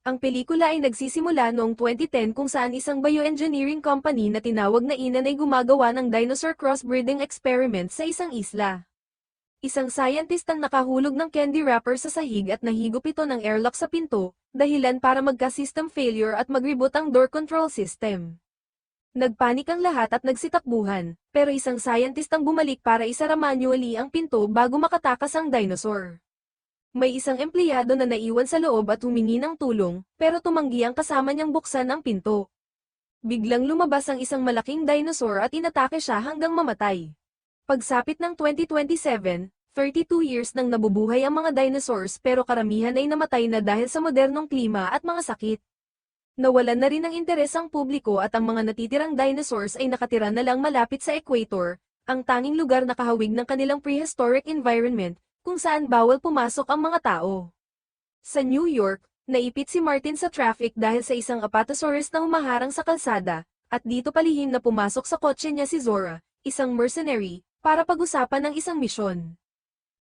Ang pelikula ay nagsisimula noong 2010 kung saan isang bioengineering company na tinawag na Inan ay gumagawa ng dinosaur crossbreeding experiment sa isang isla. Isang scientist ang nakahulog ng candy wrapper sa sahig at nahigop ito ng airlock sa pinto, dahilan para magka-system failure at mag-reboot ang door control system. Nagpanik ang lahat at nagsitakbuhan, pero isang scientist ang bumalik para isara manually ang pinto bago makatakas ang dinosaur. May isang empleyado na naiwan sa loob at humingi ng tulong, pero tumanggi ang kasama niyang buksan ang pinto. Biglang lumabas ang isang malaking dinosaur at inatake siya hanggang mamatay. Pagsapit ng 2027, 32 years nang nabubuhay ang mga dinosaurs pero karamihan ay namatay na dahil sa modernong klima at mga sakit. Nawalan na rin ng interes ang publiko at ang mga natitirang dinosaurs ay nakatira na lang malapit sa equator, ang tanging lugar na kahawig ng kanilang prehistoric environment, kung saan bawal pumasok ang mga tao. Sa New York, naipit si Martin sa traffic dahil sa isang apatosaurus na humaharang sa kalsada, at dito palihim na pumasok sa kotse niya si Zora, isang mercenary, para pag-usapan ng isang misyon.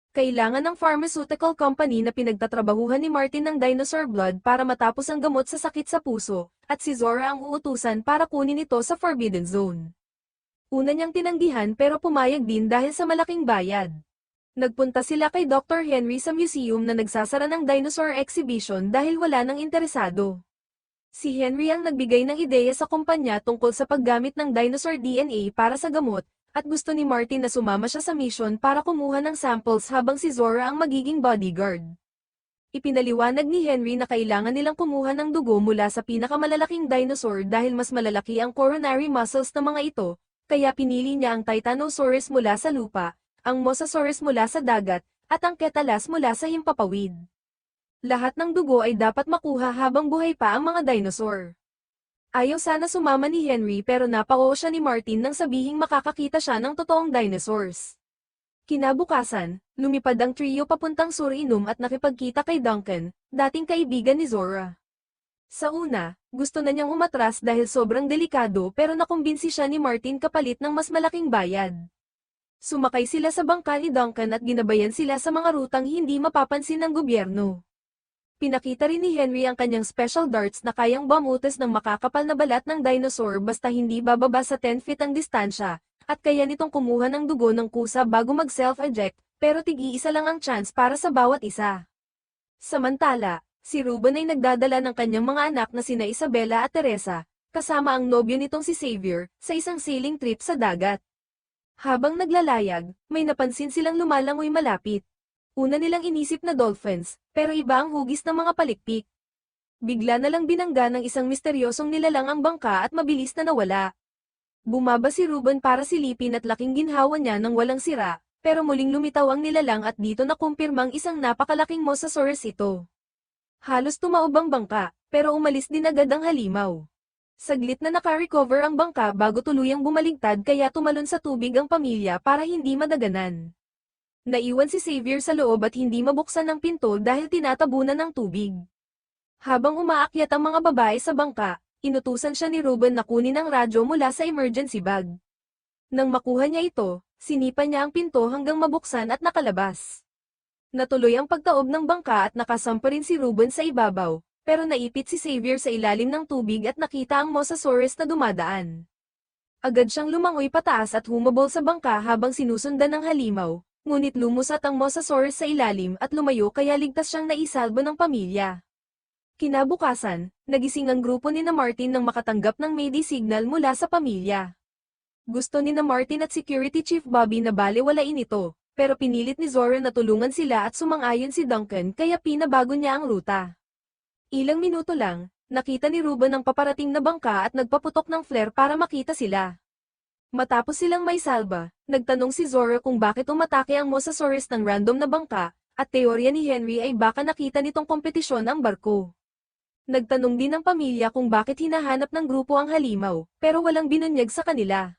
Kailangan ng pharmaceutical company na pinagtatrabahuhan ni Martin ng dinosaur blood para matapos ang gamot sa sakit sa puso, at si Zora ang uutusan para kunin ito sa Forbidden Zone. Una niyang tinanggihan pero pumayag din dahil sa malaking bayad. Nagpunta sila kay Dr. Henry sa museum na nagsasara ng dinosaur exhibition dahil wala nang interesado. Si Henry ang nagbigay ng ideya sa kumpanya tungkol sa paggamit ng dinosaur DNA para sa gamot, at gusto ni Martin na sumama siya sa mission para kumuha ng samples habang si Zora ang magiging bodyguard. Ipinaliwanag ni Henry na kailangan nilang kumuha ng dugo mula sa pinakamalalaking dinosaur dahil mas malalaki ang coronary muscles ng mga ito, kaya pinili niya ang Titanosaurus mula sa lupa, ang Mosasaurus mula sa dagat, at ang Ketalas mula sa himpapawid. Lahat ng dugo ay dapat makuha habang buhay pa ang mga dinosaur. Ayaw sana sumama ni Henry pero napao siya ni Martin nang sabihing makakakita siya ng totoong dinosaurs. Kinabukasan, lumipad ang trio papuntang Suriname at nakipagkita kay Duncan, dating kaibigan ni Zora. Sa una, gusto na niyang umatras dahil sobrang delikado pero nakumbinsi siya ni Martin kapalit ng mas malaking bayad. Sumakay sila sa bangka ni Duncan at ginabayan sila sa mga rutang hindi mapapansin ng gobyerno. Pinakita rin ni Henry ang kanyang special darts na kayang bamutas ng makakapal na balat ng dinosaur basta hindi bababa sa 10 feet ang distansya, at kaya nitong kumuha ng dugo ng kusa bago mag-self-eject, pero tigi-isa lang ang chance para sa bawat isa. Samantala, si Ruben ay nagdadala ng kanyang mga anak na sina Isabella at Teresa, kasama ang nobyo nitong si Xavier, sa isang sailing trip sa dagat. Habang naglalayag, may napansin silang lumalangoy malapit. Una nilang inisip na dolphins, pero iba ang hugis ng mga palikpik. Bigla na lang binangga ng isang misteryosong nilalang ang bangka at mabilis na nawala. Bumaba si Ruben para silipin at laking ginhawa niya nang walang sira, pero muling lumitaw ang nilalang at dito nakumpirmang isang napakalaking mosasaurus ito. Halos tumaob ang bangka, pero umalis din agad ang halimaw. Saglit na nakarecover ang bangka bago tuluyang bumaligtad kaya tumalon sa tubig ang pamilya para hindi madaganan. Naiwan si Xavier sa loob at hindi mabuksan ang pinto dahil tinatabunan ng tubig. Habang umaakyat ang mga babae sa bangka, inutusan siya ni Ruben na kunin ang radyo mula sa emergency bag. Nang makuha niya ito, sinipa niya ang pinto hanggang mabuksan at nakalabas. Natuloy ang pagtaob ng bangka at nakasampa rin si Ruben sa ibabaw, pero naipit si Xavier sa ilalim ng tubig at nakita ang Mosasaurus na dumadaan. Agad siyang lumangoy pataas at humabol sa bangka habang sinusundan ng halimaw, ngunit lumusat ang Mosasaurus sa ilalim at lumayo kaya ligtas siyang naisalba ng pamilya. Kinabukasan, nagising ang grupo ni na Martin nang makatanggap ng Mayday signal mula sa pamilya. Gusto ni na Martin at Security Chief Bobby na baliwalain ito, pero pinilit ni Zora na tulungan sila at sumang-ayon si Duncan kaya pinabago niya ang ruta. Ilang minuto lang, nakita ni Ruben ang paparating na bangka at nagpaputok ng flare para makita sila. Matapos silang may salba, nagtanong si Zora kung bakit umatake ang Mosasaurus ng random na bangka, at teorya ni Henry ay baka nakita nitong kompetisyon ang barko. Nagtanong din ng pamilya kung bakit hinahanap ng grupo ang halimaw, pero walang binunyag sa kanila.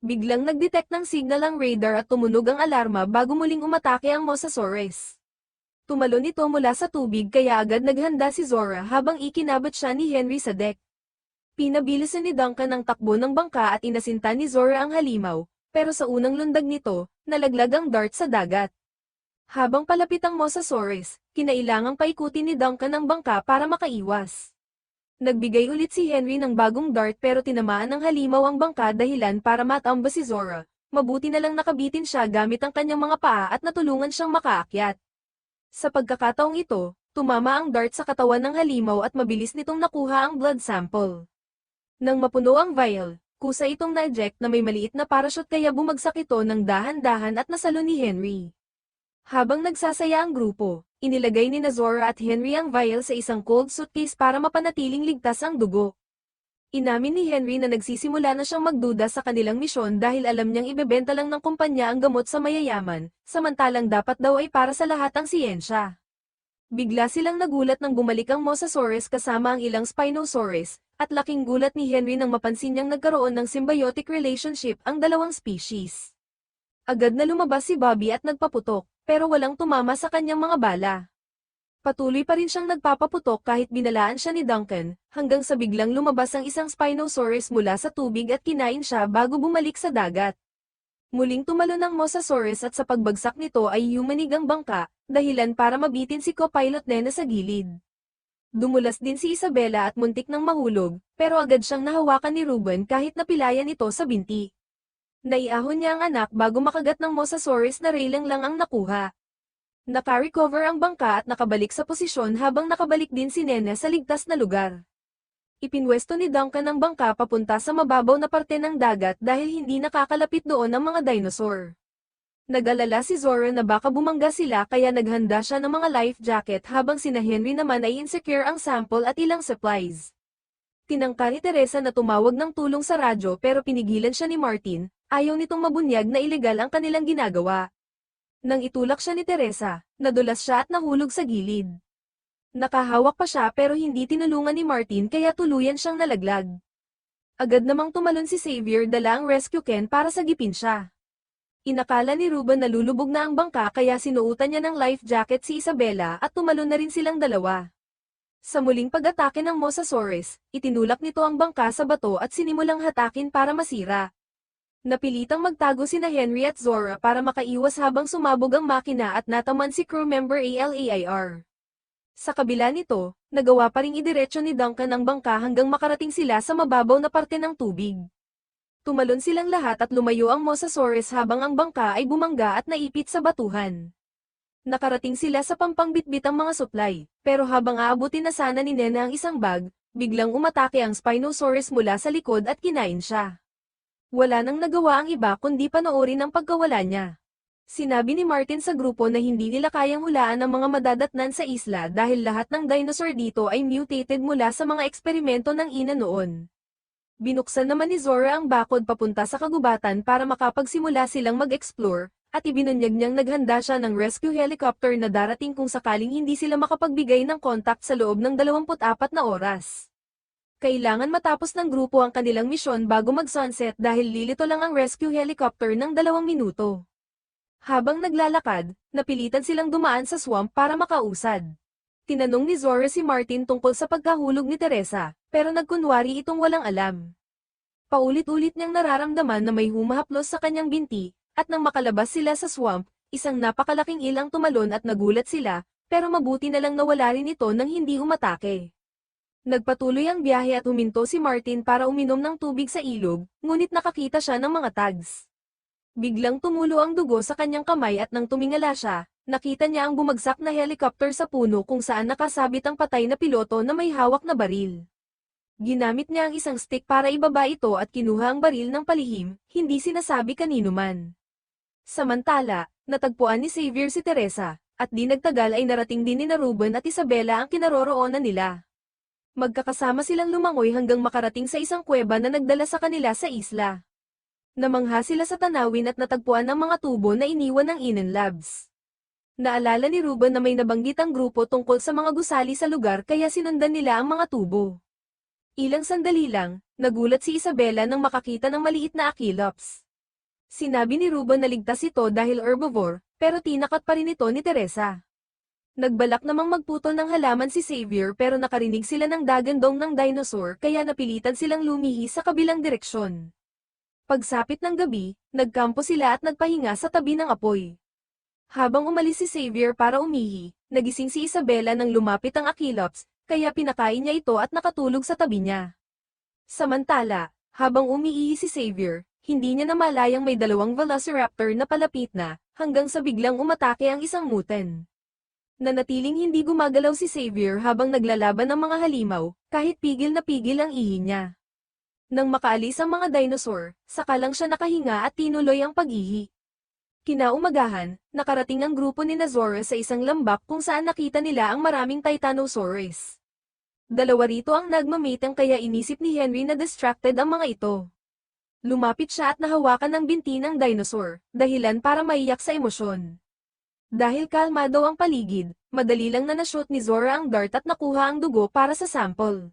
Biglang nag-detect ng signal ang radar at tumunog ang alarma bago muling umatake ang Mosasaurus. Tumalon ito mula sa tubig kaya agad naghanda si Zora habang ikinabat siya ni Henry sa deck. Pinabilisan ni Duncan ang takbo ng bangka at inasinta ni Zora ang halimaw, pero sa unang lundag nito, nalaglag ang dart sa dagat. Habang palapit ang Mosasaurus, kinailangang paikutin ni Duncan ang bangka para makaiwas. Nagbigay ulit si Henry ng bagong dart pero tinamaan ng halimaw ang bangka dahilan para matamba si Zora. Mabuti na lang nakabitin siya gamit ang kanyang mga paa at natulungan siyang makaakyat. Sa pagkakataong ito, tumama ang dart sa katawan ng halimaw at mabilis nitong nakuha ang blood sample. Nang mapuno ang vial, kusa itong na-eject na may maliit na parachute kaya bumagsak ito ng dahan-dahan at nasalo ni Henry. Habang nagsasaya ang grupo, inilagay ni Nazora at Henry ang vial sa isang cold suitcase para mapanatiling ligtas ang dugo. Inamin ni Henry na nagsisimula na siyang magduda sa kanilang misyon dahil alam niyang ibebenta lang ng kumpanya ang gamot sa mayayaman, samantalang dapat daw ay para sa lahat ang siyensya. Bigla silang nagulat nang bumalik ang Mosasaurus kasama ang ilang Spinosaurus, at laking gulat ni Henry nang mapansin niyang nagkaroon ng symbiotic relationship ang dalawang species. Agad na lumabas si Bobby at nagpaputok, pero walang tumama sa kanyang mga bala. Patuloy pa rin siyang nagpapaputok kahit binalaan siya ni Duncan, hanggang sa biglang lumabas ang isang Spinosaurus mula sa tubig at kinain siya bago bumalik sa dagat. Muling tumalon ang Mosasaurus at sa pagbagsak nito ay yumanig ang bangka, dahilan para mabitin si co-pilot Nena sa gilid. Dumulas din si Isabella at muntik ng mahulog, pero agad siyang nahawakan ni Ruben kahit napilayan ito sa binti. Naiahon niya ang anak bago makagat ng Mosasaurus na railing lang ang nakuha. Naka-recover ang bangka at nakabalik sa posisyon habang nakabalik din si Nene sa ligtas na lugar. Ipinwesto ni Duncan ang bangka papunta sa mababaw na parte ng dagat dahil hindi nakakalapit doon ang mga dinosaur. Nag-alala si Zora na baka bumangga sila kaya naghanda siya ng mga life jacket habang sina Henry naman ay insecure ang sample at ilang supplies. Tinangka ni Teresa na tumawag ng tulong sa radyo pero pinigilan siya ni Martin, ayaw nitong mabunyag na ilegal ang kanilang ginagawa. Nang itulak siya ni Teresa, nadulas siya at nahulog sa gilid. Nakahawak pa siya pero hindi tinulungan ni Martin kaya tuluyan siyang nalaglag. Agad namang tumalon si Xavier dala ang rescue can para sagipin siya. Inakala ni Ruben na lulubog na ang bangka kaya sinuutan niya ng life jacket si Isabella at tumalon na rin silang dalawa. Sa muling pag-atake ng Mosasaurus, itinulak nito ang bangka sa bato at sinimulang hatakin para masira. Napilitang magtago sina Henry at Zora para makaiwas habang sumabog ang makina at nataman si crew member ALAIR. Sa kabila nito, nagawa pa ring idiretso ni Duncan ang bangka hanggang makarating sila sa mababaw na parte ng tubig. Tumalon silang lahat at lumayo ang Mosasaurus habang ang bangka ay bumangga at naipit sa batuhan. Nakarating sila sa pampangbitbit ang mga supply, pero habang aabutin na sana ni Nena ang isang bag, biglang umatake ang Spinosaurus mula sa likod at kinain siya. Wala nang nagawa ang iba kundi panoorin ang pagkawala niya. Sinabi ni Martin sa grupo na hindi nila kayang hulaan ang mga madadatnan sa isla dahil lahat ng dinosaur dito ay mutated mula sa mga eksperimento ng ina noon. Binuksan naman ni Zora ang bakod papunta sa kagubatan para makapagsimula silang mag-explore, at ibinunyag niyang naghanda siya ng rescue helicopter na darating kung sakaling hindi sila makapagbigay ng contact sa loob ng 24 na oras. Kailangan matapos ng grupo ang kanilang misyon bago mag-sunset dahil lilito lang ang rescue helicopter ng dalawang minuto. Habang naglalakad, napilitan silang dumaan sa swamp para makausad. Tinanong ni Zora si Martin tungkol sa pagkahulog ni Teresa, pero nagkunwari itong walang alam. Paulit-ulit niyang nararamdaman na may humahaplos sa kanyang binti, at nang makalabas sila sa swamp, isang napakalaking ilang tumalon at nagulat sila, pero mabuti na lang nawala rin ito nang hindi umatake. Nagpatuloy ang biyahe at huminto si Martin para uminom ng tubig sa ilog, ngunit nakakita siya ng mga tags. Biglang tumulo ang dugo sa kanyang kamay at nang tumingala siya, nakita niya ang bumagsak na helicopter sa puno kung saan nakasabit ang patay na piloto na may hawak na baril. Ginamit niya ang isang stick para ibaba ito at kinuha ang baril ng palihim, hindi sinasabi kanino man. Samantala, natagpuan ni Xavier si Teresa, at di nagtagal ay narating din ni Ruben at Isabella ang kinaroroonan nila. Magkakasama silang lumangoy hanggang makarating sa isang kuweba na nagdala sa kanila sa isla. Namangha sila sa tanawin at natagpuan ang mga tubo na iniwan ng Inen Labs. Naalala ni Ruben na may nabanggit ang grupo tungkol sa mga gusali sa lugar kaya sinundan nila ang mga tubo. Ilang sandali lang, nagulat si Isabella nang makakita ng maliit na Achilops. Sinabi ni Ruben na ligtas ito dahil herbivore, pero tinakat pa rin ito ni Teresa. Nagbalak namang magputol ng halaman si Xavier pero nakarinig sila ng dagandong ng dinosaur kaya napilitan silang lumihi sa kabilang direksyon. Pagsapit ng gabi, nagkampo sila at nagpahinga sa tabi ng apoy. Habang umalis si Xavier para umihi, nagising si Isabella nang lumapit ang Akilops, kaya pinakain niya ito at nakatulog sa tabi niya. Samantala, habang umiihi si Xavier, hindi niya namalayang may dalawang velociraptor na palapit na, hanggang sa biglang umatake ang isang muten. Nanatiling hindi gumagalaw si Xavier habang naglalaban ng mga halimaw, kahit pigil na pigil ang ihi niya. Nang makaalis ang mga dinosaur, saka lang siya nakahinga at tinuloy ang pag-ihi. Kinaumagahan, nakarating ang grupo ni Nazora sa isang lambak kung saan nakita nila ang maraming Titanosaurus. Dalawa rito ang nagmamatang kaya inisip ni Henry na distracted ang mga ito. Lumapit siya at nahawakan ng binti ng dinosaur, dahilan para maiyak sa emosyon. Dahil kalmado ang paligid, madali lang na nashoot ni Zora ang dart at nakuha ang dugo para sa sample.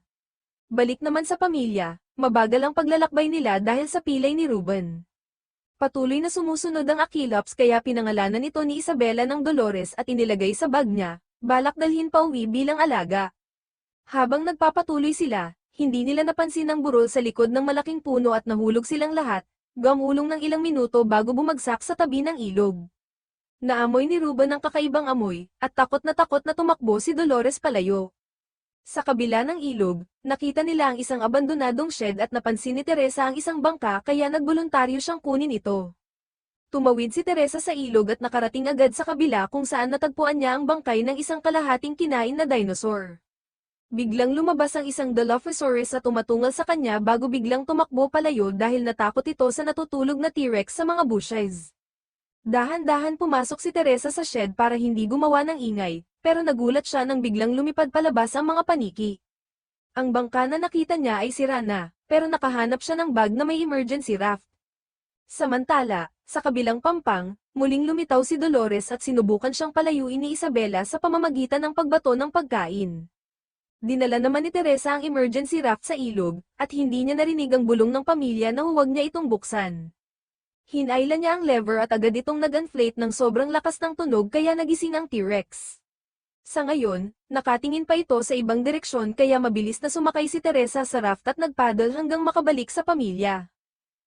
Balik naman sa pamilya, mabagal ang paglalakbay nila dahil sa pilay ni Ruben. Patuloy na sumusunod ang Akilops kaya pinangalanan ito ni Isabela ng Dolores at inilagay sa bag niya, balak dalhin pa uwi bilang alaga. Habang nagpapatuloy sila, hindi nila napansin ang burol sa likod ng malaking puno at nahulog silang lahat, gamulong ng ilang minuto bago bumagsak sa tabi ng ilog. Naamoy ni Ruben ang kakaibang amoy, at takot na takot na tumakbo si Dolores palayo. Sa kabila ng ilog, nakita nila ang isang abandonadong shed at napansin ni Teresa ang isang bangka kaya nagboluntaryo siyang kunin ito. Tumawid si Teresa sa ilog at nakarating agad sa kabila kung saan natagpuan niya ang bangkay ng isang kalahating kinain na dinosaur. Biglang lumabas ang isang Dilophosaurus at tumatungal sa kanya bago biglang tumakbo palayo dahil natakot ito sa natutulog na T-Rex sa mga bushes. Dahan-dahan pumasok si Teresa sa shed para hindi gumawa ng ingay, pero nagulat siya nang biglang lumipad palabas ang mga paniki. Ang bangka na nakita niya ay sira na, pero nakahanap siya ng bag na may emergency raft. Samantala, sa kabilang pampang, muling lumitaw si Dolores at sinubukan siyang palayuin ni Isabela sa pamamagitan ng pagbato ng pagkain. Dinala naman ni Teresa ang emergency raft sa ilog, at hindi niya narinig ang bulong ng pamilya na huwag niya itong buksan. Hinailan niya ang lever at agad itong nag-inflate ng sobrang lakas ng tunog kaya nagising ang T-Rex. Sa ngayon, nakatingin pa ito sa ibang direksyon kaya mabilis na sumakay si Teresa sa raft at nagpaddle hanggang makabalik sa pamilya.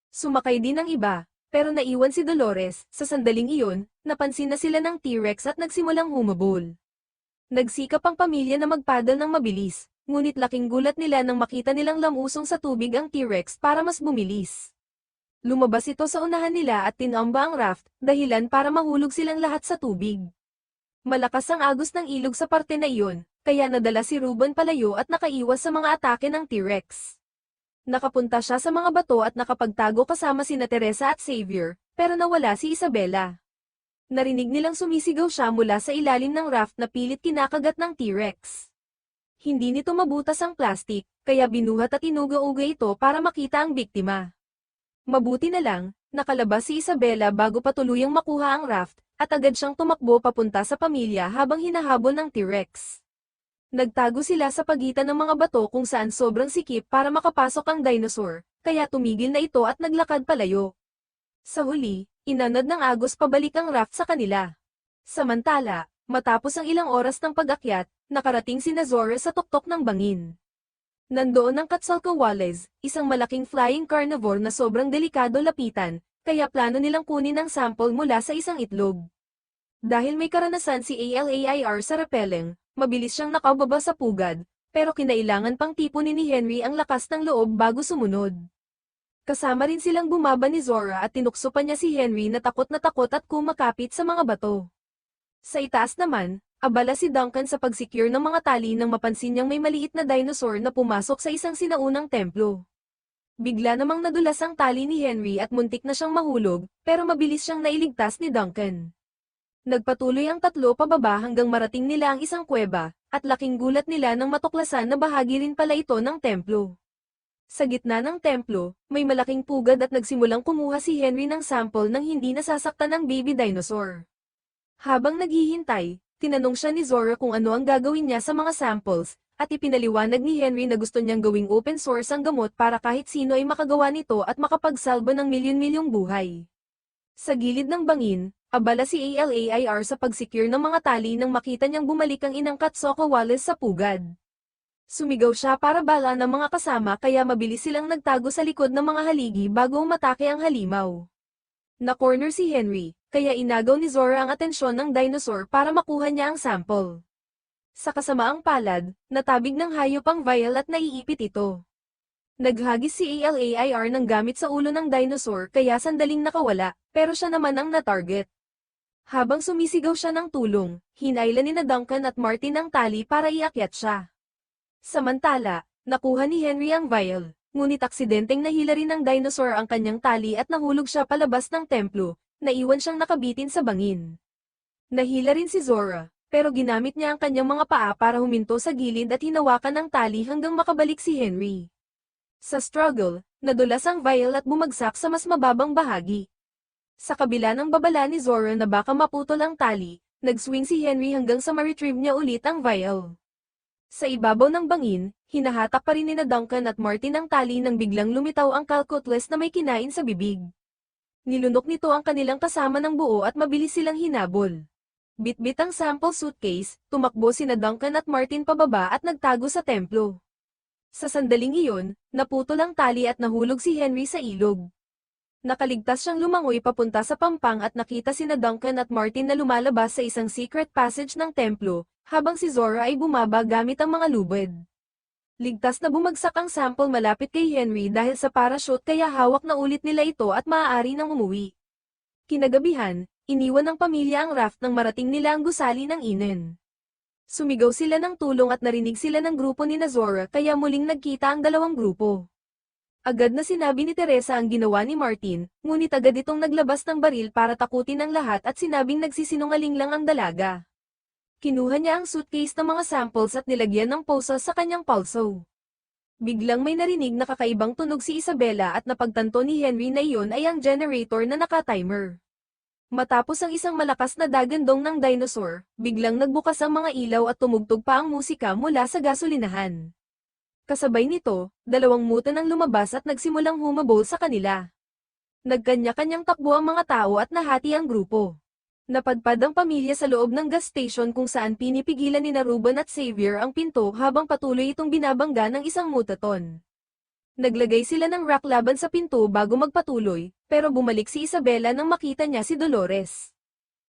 Sumakay din ng iba, pero naiwan si Dolores, sa sandaling iyon, napansin na sila ng T-Rex at nagsimulang humabol. Nagsikap ang pamilya na magpaddle ng mabilis, ngunit laking gulat nila nang makita nilang lamusong sa tubig ang T-Rex para mas bumilis. Lumabas ito sa unahan nila at tinamba ang raft, dahilan para mahulog silang lahat sa tubig. Malakas ang agos ng ilog sa parte na iyon, kaya nadala si Ruben palayo at nakaiwas sa mga atake ng T-Rex. Nakapunta siya sa mga bato at nakapagtago kasama sina Teresa at Xavier, pero nawala si Isabella. Narinig nilang sumisigaw siya mula sa ilalim ng raft na pilit kinakagat ng T-Rex. Hindi nito mabutas ang plastic, kaya binuhat at inuga-uga ito para makita ang biktima. Mabuti na lang, nakalabas si Isabella bago pa tuluyang makuha ang raft, at agad siyang tumakbo papunta sa pamilya habang hinahabol ng T-Rex. Nagtago sila sa pagitan ng mga bato kung saan sobrang sikip para makapasok ang dinosaur, kaya tumigil na ito at naglakad palayo. Sa huli, inanad ng agos pabalik ang raft sa kanila. Samantala, matapos ang ilang oras ng pag-akyat, nakarating si Nazore sa tuktok ng bangin. Nandoon ang Quetzalcoatles, isang malaking flying carnivore na sobrang delikado lapitan, kaya plano nilang kunin ang sample mula sa isang itlog. Dahil may karanasan si ALAIR sa rappelling, mabilis siyang nakababa sa pugad, pero kinailangan pang tipunin ni Henry ang lakas ng loob bago sumunod. Kasama rin silang bumaba ni Zora at tinukso pa niya si Henry na takot na takot at kumakapit sa mga bato. Sa itaas naman, abala si Duncan sa pagsecure ng mga tali nang mapansin niyang may maliit na dinosaur na pumasok sa isang sinaunang templo. Bigla namang nadulas ang tali ni Henry at muntik na siyang mahulog, pero mabilis siyang nailigtas ni Duncan. Nagpatuloy ang tatlo pababa hanggang marating nila ang isang kuweba, at laking gulat nila nang matuklasan na bahagi rin pala ito ng templo. Sa gitna ng templo, may malaking pugad at nagsimulang kumuha si Henry ng sample nang hindi nasasaktan ng baby dinosaur. Habang naghihintay, tinanong siya ni Zora kung ano ang gagawin niya sa mga samples, at ipinaliwanag ni Henry na gusto niyang gawing open source ang gamot para kahit sino ay makagawa nito at makapagsalba ng milyon-milyong buhay. Sa gilid ng bangin, abala si ALAIR sa pagsecure ng mga tali nang makita niyang bumalik ang inang Katsoko Wallace sa pugad. Sumigaw siya para bala ng mga kasama kaya mabilis silang nagtago sa likod ng mga haligi bago umatake ang halimaw. Na-corner si Henry, kaya inagaw ni Zora ang atensyon ng dinosaur para makuha niya ang sample. Sa kasamaang palad, natabig ng hayop ang vial at naiipit ito. Naghagis si ALAIR ng gamit sa ulo ng dinosaur kaya sandaling nakawala, pero siya naman ang na-target. Habang sumisigaw siya ng tulong, hinailan ni na Duncan at Martin ang tali para iakyat siya. Samantala, nakuha ni Henry ang vial, ngunit aksidenteng nahila rin ng dinosaur ang kanyang tali at nahulog siya palabas ng templo, naiwan siyang nakabitin sa bangin. Nahila rin si Zora, pero ginamit niya ang kanyang mga paa para huminto sa gilid at hinawakan ng tali hanggang makabalik si Henry. Sa struggle, nadulas ang vial at bumagsak sa mas mababang bahagi. Sa kabila ng babala ni Zora na baka maputol ang tali, nag-swing si Henry hanggang sa ma-retrieve niya ulit ang vial. Sa ibabaw ng bangin, hinahatak pa rin ni na Duncan at Martin ang tali nang biglang lumitaw ang calcutlass na may kinain sa bibig. Nilunok nito ang kanilang kasama ng buo at mabilis silang hinabol. Bitbit ang sample suitcase, tumakbo sina Duncan at Martin pababa at nagtago sa templo. Sa sandaling iyon, naputol ang tali at nahulog si Henry sa ilog. Nakaligtas siyang lumangoy papunta sa pampang at nakita sina Duncan at Martin na lumalabas sa isang secret passage ng templo, habang si Zora ay bumaba gamit ang mga lubid. Ligtas na bumagsak ang sample malapit kay Henry dahil sa parachute kaya hawak na ulit nila ito at maaari nang umuwi. Kinagabihan, iniwan ng pamilya ang raft nang marating nila ang gusali ng inen. Sumigaw sila ng tulong at narinig sila ng grupo ni Nazora kaya muling nagkita ang dalawang grupo. Agad na sinabi ni Teresa ang ginawa ni Martin, ngunit agad itong naglabas ng baril para takutin ang lahat at sinabing nagsisinungaling lang ang dalaga. Kinuha niya ang suitcase ng mga samples at nilagyan ng posa sa kanyang pulso. Biglang may narinig na kakaibang tunog si Isabella at napagtanto ni Henry na iyon ay ang generator na naka-timer. Matapos ang isang malakas na dagandong ng dinosaur, biglang nagbukas ang mga ilaw at tumugtog pa ang musika mula sa gasolinahan. Kasabay nito, dalawang mutan ang lumabas at nagsimulang humabol sa kanila. Nagkanya-kanyang takbo ang mga tao at nahati ang grupo. Napadpad ang pamilya sa loob ng gas station kung saan pinipigilan ni Ruben at Xavier ang pinto habang patuloy itong binabangga ng isang mutaton. Naglagay sila ng rock laban sa pinto bago magpatuloy, pero bumalik si Isabella nang makita niya si Dolores.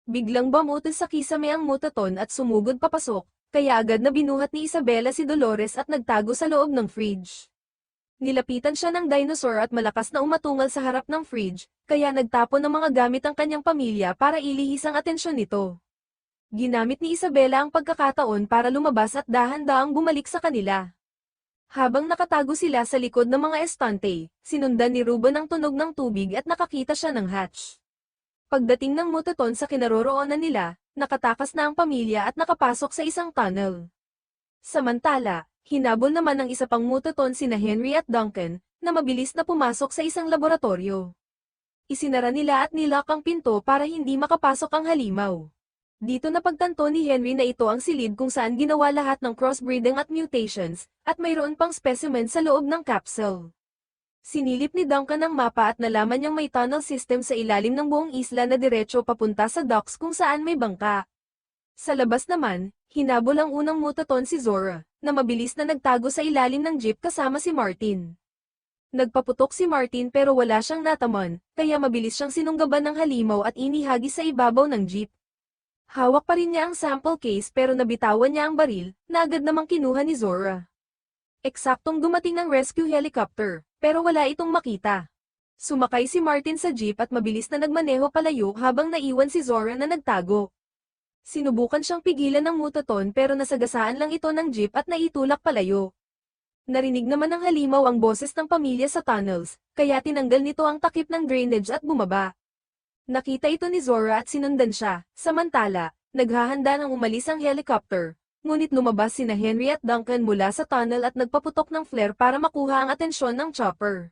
Biglang bamutin sa kisame ang mutaton at sumugod papasok, kaya agad na binuhat ni Isabella si Dolores at nagtago sa loob ng fridge. Nilapitan siya ng dinosaur at malakas na umatungal sa harap ng fridge, kaya nagtapon ng mga gamit ang kanyang pamilya para ilihis ang atensyon nito. Ginamit ni Isabella ang pagkakataon para lumabas at dahan-daang bumalik sa kanila. Habang nakatago sila sa likod ng mga estante, sinundan ni Ruben ang tunog ng tubig at nakakita siya ng hatch. Pagdating ng mutaton sa kinaroroonan nila, nakatakas na ang pamilya at nakapasok sa isang tunnel. Samantala, hinabol naman ng isa pang mutaton sina Henry at Duncan, na mabilis na pumasok sa isang laboratorio. Isinara nila at nilock ang pinto para hindi makapasok ang halimaw. Dito napagtanto ni Henry na ito ang silid kung saan ginawa lahat ng crossbreeding at mutations, at mayroon pang specimen sa loob ng capsule. Sinilip ni Duncan ang mapa at nalaman niyang may tunnel system sa ilalim ng buong isla na diretso papunta sa docks kung saan may bangka. Sa labas naman, hinabol ang unang mutaton si Zora, na mabilis na nagtago sa ilalim ng jeep kasama si Martin. Nagpaputok si Martin pero wala siyang nataman, kaya mabilis siyang sinunggaban ng halimaw at inihagis sa ibabaw ng jeep. Hawak pa rin niya ang sample case pero nabitawan niya ang baril, na agad namang kinuha ni Zora. Eksaktong dumating ang rescue helicopter, pero wala itong makita. Sumakay si Martin sa jeep at mabilis na nagmaneho palayo habang naiwan si Zora na nagtago. Sinubukan siyang pigilan ng mutaton pero nasagasaan lang ito ng jeep at naitulak palayo. Narinig naman ng halimaw ang boses ng pamilya sa tunnels, kaya tinanggal nito ang takip ng drainage at bumaba. Nakita ito ni Zora at sinundan siya, samantala, naghahanda ng umalis ang helicopter, ngunit lumabas sina Henry at Duncan mula sa tunnel at nagpaputok ng flare para makuha ang atensyon ng chopper.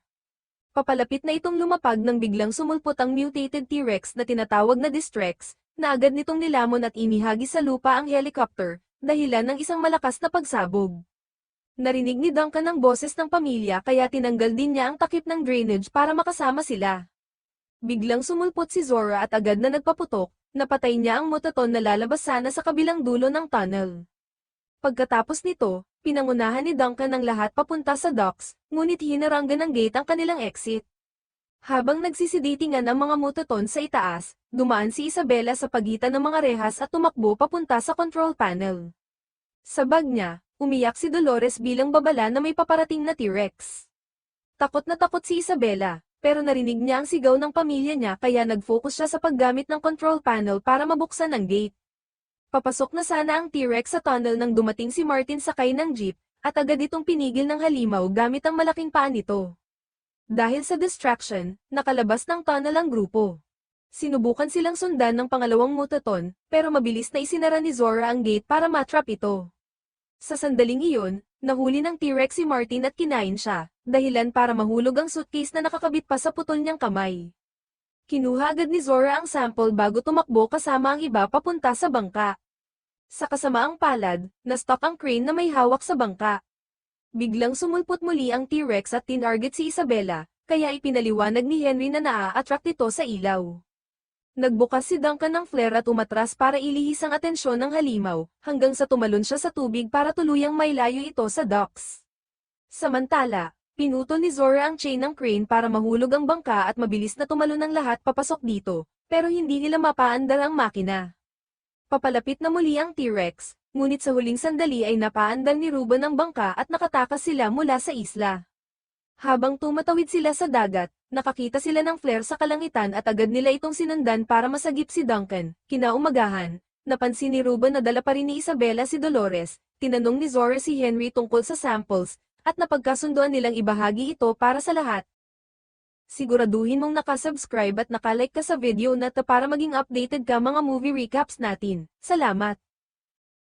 Papalapit na itong lumapag nang biglang sumulpot ang mutated T-Rex na tinatawag na Distrex, na agad nitong nilamon at inihagis sa lupa ang helicopter, dahilan ng isang malakas na pagsabog. Narinig ni Duncan ang boses ng pamilya kaya tinanggal din niya ang takip ng drainage para makasama sila. Biglang sumulpot si Zora at agad na nagpaputok, napatay niya ang mutaton na lalabas sana sa kabilang dulo ng tunnel. Pagkatapos nito, pinangunahan ni Duncan ang lahat papunta sa docks, ngunit hinaranggan ng gate ang kanilang exit. Habang nagsisidatingan ang mga mutaton sa itaas, dumaan si Isabela sa pagitan ng mga rehas at tumakbo papunta sa control panel. Sa bag niya, umiyak si Dolores bilang babala na may paparating na T-Rex. Takot na takot si Isabela, pero narinig niya ang sigaw ng pamilya niya kaya nag-focus siya sa paggamit ng control panel para mabuksan ang gate. Papasok na sana ang T-Rex sa tunnel nang dumating si Martin sakay ng jeep, at agad itong pinigil ng halimaw gamit ang malaking paa nito. Dahil sa distraction, nakalabas ng tunnel ang grupo. Sinubukan silang sundan ng pangalawang mutaton, pero mabilis na isinara ni Zora ang gate para matrap ito. Sa sandaling iyon, nahuli ng T-Rex si Martin at kinain siya, dahilan para mahulog ang suitcase na nakakabit pa sa putol niyang kamay. Kinuha agad ni Zora ang sample bago tumakbo kasama ang iba papunta sa bangka. Sa kasamaang palad, na-stop ang crane na may hawak sa bangka. Biglang sumulpot muli ang T-Rex at tinarget si Isabella, kaya ipinaliwanag ni Henry na naa-attract ito sa ilaw. Nagbukas si Duncan ng flare at umatras para ilihis ang atensyon ng halimaw, hanggang sa tumalon siya sa tubig para tuluyang mailayo ito sa docks. Samantala, pinutol ni Zora ang chain ng crane para mahulog ang bangka at mabilis na tumalon ang lahat papasok dito, pero hindi nila mapaandar ang makina. Papalapit na muli ang T-Rex, ngunit sa huling sandali ay napaandar ni Ruben ang bangka at nakatakas sila mula sa isla. Habang tumatawid sila sa dagat, nakakita sila ng flare sa kalangitan at agad nila itong sinundan para masagip si Duncan. Kinaumagahan, napansin ni Ruben na dala pa rin ni Isabella si Dolores, tinanong ni Zora si Henry tungkol sa samples, at napagkasunduan nilang ibahagi ito para sa lahat. Siguraduhin mong nakasubscribe at nakalike ka sa video na to para maging updated ka mga movie recaps natin. Salamat!